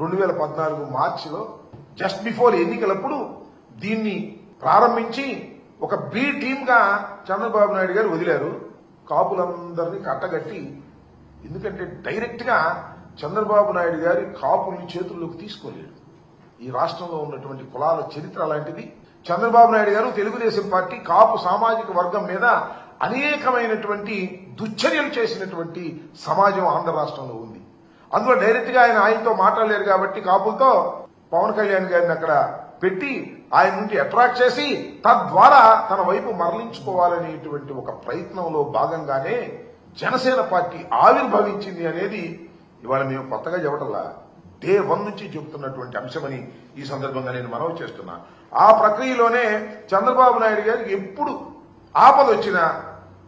రెండు వేల పద్నాలుగు మార్చిలో జస్ట్ బిఫోర్ ఎన్నికలప్పుడు దీన్ని ప్రారంభించి ఒక బి టీమ్గా చంద్రబాబు నాయుడు గారు వదిలారు. కాపులందరినీ కట్టగట్టి ఎందుకంటే డైరెక్ట్గా చంద్రబాబు నాయుడు గారి కాపుల్ని చేతుల్లోకి తీసుకోలేడు ఈ రాష్ట్రంలో ఉన్నటువంటి కులాల చరిత్ర అలాంటిది. చంద్రబాబు నాయుడు గారు తెలుగుదేశం పార్టీ కాపు సామాజిక వర్గం మీద అనేకమైనటువంటి దుశ్చర్యలు చేసినటువంటి సమాజం ఆంధ్ర రాష్ట్రంలో ఉంది. అందులో డైరెక్ట్గా ఆయన ఆయనతో మాట్లాడలేరు కాబట్టి కాపులతో పవన్ కళ్యాణ్ గారిని అక్కడ పెట్టి ఆయన నుండి అట్రాక్ట్ చేసి తద్వారా తన వైపు మరలించుకోవాలనేటువంటి ఒక ప్రయత్నంలో భాగంగానే జనసేన పార్టీ ఆవిర్భవించింది అనేది ఇవాళ మేము కొత్తగా చెప్పటల్లా డే వన్ నుంచి చెబుతున్నటువంటి అంశమని ఈ సందర్భంగా నేను మనవి చేస్తున్నా. ఆ ప్రక్రియలోనే చంద్రబాబు నాయుడు గారికి ఎప్పుడు ఆపదొచ్చినా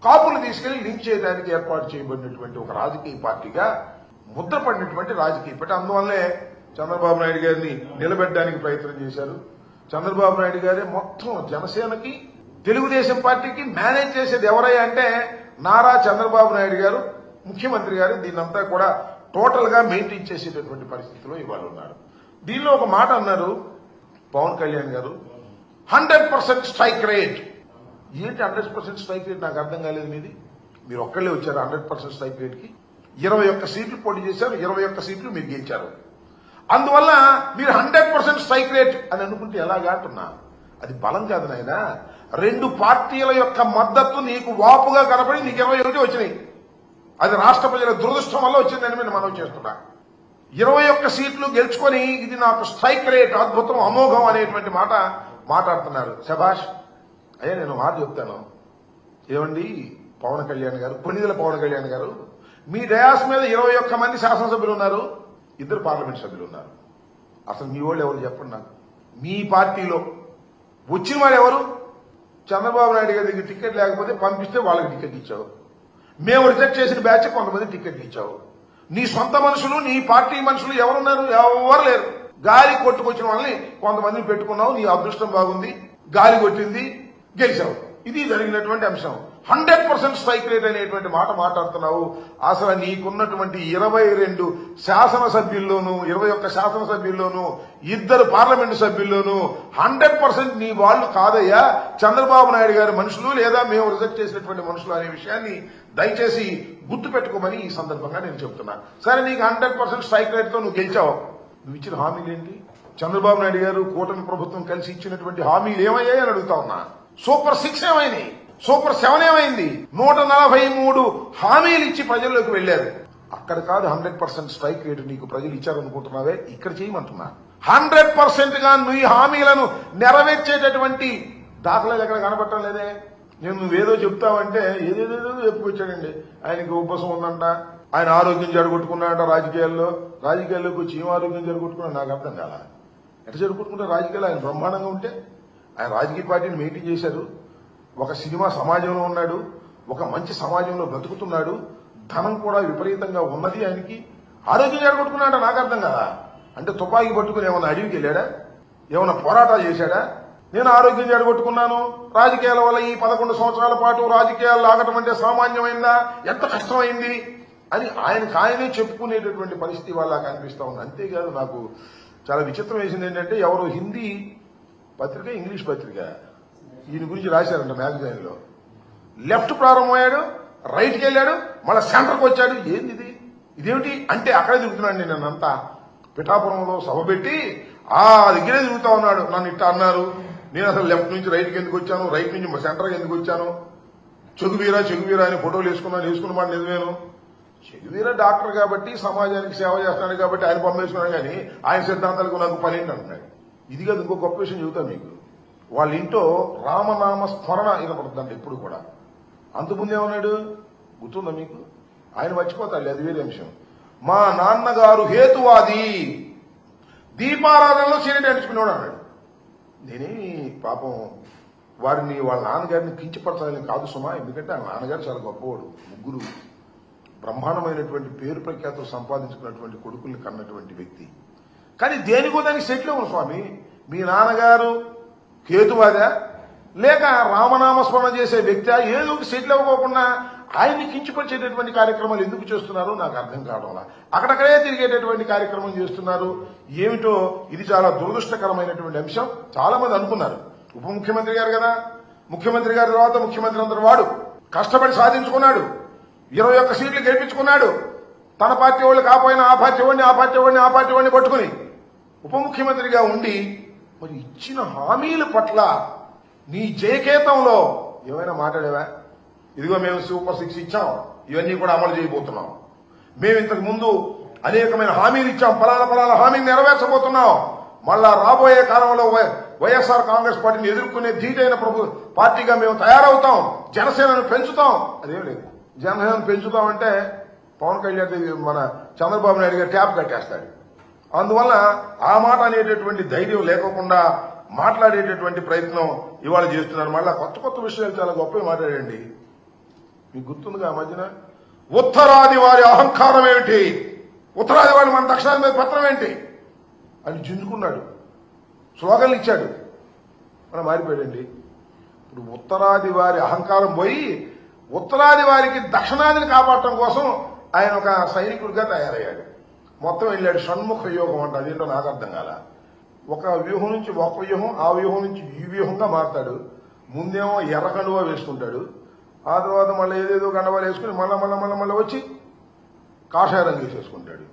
కాపులు తీసుకెళ్ళి లింక్ చేయడానికి ఏర్పాటు చేయబడినటువంటి ఒక రాజకీయ పార్టీగా ముద్రపడినటువంటి రాజకీయ. పార్టీ అందువల్లే చంద్రబాబు నాయుడు గారిని నిలబెట్టడానికి ప్రయత్నం చేశారు. చంద్రబాబు నాయుడు గారే మొత్తం జనసేనకి తెలుగుదేశం పార్టీకి మేనేజ్ చేసేది ఎవరయ్యా అంటే నారా చంద్రబాబు నాయుడు గారు ముఖ్యమంత్రి గారు. దీన్నంతా కూడా టోటల్గా మెయింటైన్ చేసేటటువంటి పరిస్థితిలో ఇవాళ ఉన్నారు. దీనిలో ఒక మాట అన్నారు పవన్ కళ్యాణ్ గారు. Hundred percent strike rate. ఏంటి హండ్రెడ్ పర్సెంట్ స్ట్రైక్ రేట్? నాకు అర్థం కాలేదు మీది. మీరు ఒక్కళ్ళే వచ్చారు హండ్రెడ్ పర్సెంట్ స్ట్రైక్ రేట్కి ఇరవై ఒక్క సీట్లు పోటీ చేశారు ఇరవై ఒక్క సీట్లు మీరు గెలిచారు. అందువల్ల మీరు హండ్రెడ్ పర్సెంట్ స్ట్రైక్ రేట్ అని అనుకుంటే ఎలాగా అంటున్నా? అది బలం కాదు నాయన. రెండు పార్టీల యొక్క మద్దతు నీకు వాపుగా కనపడి నీకు ఇరవై ఒకటి వచ్చినాయి. అది రాష్ట్ర ప్రజల దురదృష్టం వల్ల వచ్చిందని నేను మనం చేస్తున్నా. ఇరవై ఒక్క సీట్లు గెలుచుకొని ఇది నాకు స్ట్రైక్ రేట్ అద్భుతం అమోఘం అనేటువంటి మాట మాట్లాడుతున్నారు. శభాష్ అయ్యా నేను మాట చెప్తాను. ఏమండి? పవన్ కళ్యాణ్ గారు కొన్నిదల పవన్ కళ్యాణ్ గారు మీ డయాస్ మీద ఇరవై ఒక్క మంది శాసనసభ్యులు ఉన్నారు ఇద్దరు పార్లమెంట్ సభ్యులు ఉన్నారు. అసలు మీ వాళ్ళు ఎవరు చెప్పండి నాకు. మీ పార్టీలో వచ్చిన వాళ్ళు ఎవరు? చంద్రబాబు నాయుడు గారి దగ్గర టికెట్ లేకపోతే పంపిస్తే వాళ్ళకి టికెట్ ఇచ్చావు. మేము రిజెక్ట్ చేసిన బ్యాచ్ కొంతమంది టికెట్ ఇచ్చావు. నీ సొంత మనుషులు నీ పార్టీ మనుషులు ఎవరున్నారు? ఎవరు లేరు. గాలి కొట్టుకొచ్చిన వాళ్ళని కొంతమందిని పెట్టుకున్నావు నీ అదృష్టం బాగుంది గాలి కొట్టింది గెలిచావు. ఇది జరిగినటువంటి అంశం. హండ్రెడ్ పర్సెంట్ స్ట్రైక్ రేట్ అనేటువంటి మాట మాట్లాడుతున్నావు. అసలు నీకున్నటువంటి ఇరవై రెండు శాసనసభ్యుల్లోనూ ఇరవై ఒక్క శాసనసభ్యుల్లోనూ ఇద్దరు పార్లమెంటు సభ్యుల్లోనూ హండ్రెడ్ పర్సెంట్ నీ వాళ్ళు కాదయ్యా. చంద్రబాబు నాయుడు గారి మనుషులు లేదా మేము రిజెక్ట్ చేసినటువంటి మనుషులు అనే విషయాన్ని దయచేసి గుర్తు పెట్టుకోమని ఈ సందర్భంగా నేను చెప్తున్నా సరే నీకు హండ్రెడ్ పర్సెంట్ స్ట్రైక్ రేట్తో నువ్వు గెలిచావు. నువ్వు ఇచ్చిన హామీలు ఏంటి? చంద్రబాబు నాయుడు గారు కూటమి ప్రభుత్వం కలిసి ఇచ్చినటువంటి హామీలు ఏమయ్యాయని అడుగుతా ఉన్నా. సూపర్ సిక్స్ ఏమైనాయి? సూపర్ సెవెన్ ఏమైంది? నూట నలభై మూడు హామీలు ఇచ్చి ప్రజల్లోకి వెళ్ళారు అక్కడ కాదు హండ్రెడ్ పర్సెంట్ స్ట్రైక్ రేటు నీకు ప్రజలు ఇచ్చారనుకుంటున్నావే? ఇక్కడ చేయమంటున్నా. హండ్రెడ్ పర్సెంట్గా నీ ఈ హామీలను నెరవేర్చేటటువంటి దాఖలాలు ఎక్కడ కనబడటం లేదే? నేను నువ్వేదో చెప్తావంటే ఏదేదేదో చెప్పుకొచ్చాడండి. ఆయనకి ఉపసం ఉందంట ఆయన ఆరోగ్యం జడగొట్టుకున్నాడంట రాజకీయాల్లో. రాజకీయాల్లోకి వచ్చి ఏం ఆరోగ్యం జడగొట్టుకున్నా నాకు అర్థం కాల? ఎట్లా జరుగుతుంటే రాజకీయాలు? ఆయన బ్రహ్మాండంగా ఉంటే? ఆయన రాజకీయ పార్టీని మెయింటైన్ చేశారు. ఒక సినిమా సమాజంలో ఉన్నాడు ఒక మంచి సమాజంలో బ్రతుకుతున్నాడు ధనం కూడా విపరీతంగా ఉన్నది ఆయనకి. ఆరోగ్యం జరగొట్టుకున్నాడ నాకు అర్థం కదా? అంటే తుపాకీ పట్టుకుని ఏమైనా అడవికి వెళ్ళాడా? ఏమైనా పోరాటాలు చేశాడా? నేను ఆరోగ్యం జడగొట్టుకున్నాను రాజకీయాల వల్ల ఈ పదకొండు సంవత్సరాల పాటు రాజకీయాలు ఆగటం అంటే సామాన్యమైందా? ఎంత కష్టమైంది? అని ఆయనకు ఆయనే చెప్పుకునేటటువంటి పరిస్థితి వాళ్ళ కనిపిస్తా ఉంది. అంతేకాదు నాకు చాలా విచిత్రం వేసింది ఏంటంటే ఎవరు హిందీ పత్రిక ఇంగ్లీష్ పత్రిక ఈయన గురించి రాశారంట మ్యాగజైన్లో. లెఫ్ట్ ప్రారంభమయ్యాడు రైట్కి వెళ్ళాడు మళ్ళీ సెంటర్కి వచ్చాడు. ఏంది ఇది ఇదేమిటి? అంటే అక్కడే తిరుగుతున్నాడు నేను అంతా పిఠాపురంలో సభ పెట్టి ఆ దగ్గరే తిరుగుతా ఉన్నాడు. నన్ను ఇట్ట అన్నారు. నేను అసలు లెఫ్ట్ నుంచి రైట్కి ఎందుకు వచ్చాను? రైట్ నుంచి సెంటర్కి ఎందుకు వచ్చాను? చెగువీరా చెగువీరా అని ఫోటోలు వేసుకున్నాను వేసుకున్న మాట నిజమేను? చెగువీరా డాక్టర్ కాబట్టి సమాజానికి సేవ చేస్తున్నాడు కాబట్టి ఆయన పంపేసుకున్నాడు కానీ ఆయన సిద్ధాంతాలకు నాకు పని ఏంటి అంటున్నాడు ఇది కాదు ఇంకో గొప్ప విషయం చెబుతా మీకు. వాళ్ళ ఇంట్లో రామనామ స్మరణ వినపడుతుందండి ఎప్పుడు కూడా. అంతకుముందు ఏమన్నాడు? గుర్తుందా మీకు? ఆయన మర్చిపోతాడు అది వేరే అంశం. మా నాన్నగారు హేతువాది. దీపారాధనలో సీనియర్ నడుచుకునేవాడు అన్నాడు. నేనేమి పాపం వారిని వాళ్ళ నాన్నగారిని కించపరచాలని కాదు సుమా ఎందుకంటే ఆ నాన్నగారు చాలా గొప్పవాడు ముగ్గురు బ్రహ్మాండమైనటువంటి పేరు ప్రఖ్యాతులు సంపాదించుకున్నటువంటి కొడుకుల్ని కన్నటువంటి వ్యక్తి. కానీ దేనికో దానికి సెటిల్ అవ్వను స్వామి. మీ నాన్నగారు హేతువాదా? లేక రామనామస్మరణ చేసే వ్యక్తి ఏదో ఒక సెటిల్ అవ్వకోకుండా ఆయన్ని కించపరిచేటటువంటి కార్యక్రమాలు ఎందుకు చేస్తున్నారో? నాకు అర్థం కావడంలా అక్కడక్కడే తిరిగేటటువంటి కార్యక్రమం చేస్తున్నారు. ఏమిటో ఇది చాలా దురదృష్టకరమైనటువంటి అంశం. చాలా మంది అనుకున్నారు. ఉప ముఖ్యమంత్రి గారు కదా. ముఖ్యమంత్రి గారి తర్వాత ముఖ్యమంత్రి అందరు వాడు. కష్టపడి సాధించుకున్నాడు. ఇరవై ఒక్క సీట్లు గెలిపించుకున్నాడు. తన పార్టీ వాళ్ళు కాపోయినా ఆ పార్టీ వాడిని ఆ పార్టీ వాడిని ఆ పార్టీ వాడిని పట్టుకుని ఉప ముఖ్యమంత్రిగా ఉండి మరి ఇచ్చిన హామీల పట్ల నీ జయకేతంలో ఏమైనా మాట్లాడేవా? ఇదిగో మేము సూపర్ సిక్స్ ఇచ్చాం ఇవన్నీ కూడా అమలు చేయబోతున్నాం. మేము ఇంతకు ముందు అనేకమైన హామీలు ఇచ్చాం ఫలాల ఫలానా హామీని నెరవేర్చబోతున్నాం. మళ్ళా రాబోయే కాలంలో వై- వైఎస్ఆర్ కాంగ్రెస్ పార్టీని ఎదుర్కొనే ధీటైన ప్రభు పార్టీగా మేము తయారవుతాం జనసేనను పెంచుతాం. అదేం లేదు. జనసేనను పెంచుతామంటే పవన్ కళ్యాణ్ మన చంద్రబాబు నాయుడు గారు ట్యాప్ కట్టేస్తాడు. అందువల్ల ఆ మాట అనేటటువంటి ధైర్యం లేకుండా మాట్లాడేటటువంటి ప్రయత్నం ఇవాళ చేస్తున్నారు. మళ్ళా కొత్త కొత్త విషయాలు చాలా గొప్పవి మాట్లాడండి. మీకు గుర్తుందిగా ఆ మధ్యన? ఉత్తరాది వారి అహంకారం ఏమిటి? ఉత్తరాది వారి మన దక్షిణాది మీద పత్రం ఏంటి? అని జింజుకున్నాడు. స్లోగన్లు ఇచ్చాడు. మనం మారిపోయాడండి. ఇప్పుడు ఉత్తరాది వారి అహంకారం పోయి ఉత్తరాది వారికి దక్షిణాదిని కాపాడటం కోసం ఆయన ఒక సైనికుడిగా తయారయ్యాడు. మొత్తం వెళ్ళాడు షణ్ముఖ యోగం అంట అదేంటో నాకు అర్థం కాల. ఒక వ్యూహం నుంచి ఒక వ్యూహం ఆ వ్యూహం నుంచి ఈ వ్యూహంగా మారుతాడు. ముందేమో ఎర్ర కండువా వేసుకుంటాడు. ఆ తర్వాత మళ్ళీ ఏదేదో గండవాలు వేసుకుని మళ్ళా మళ్ళీ మళ్ళీ మళ్ళీ వచ్చి కాషాయ రంగు వేసేసుకుంటాడు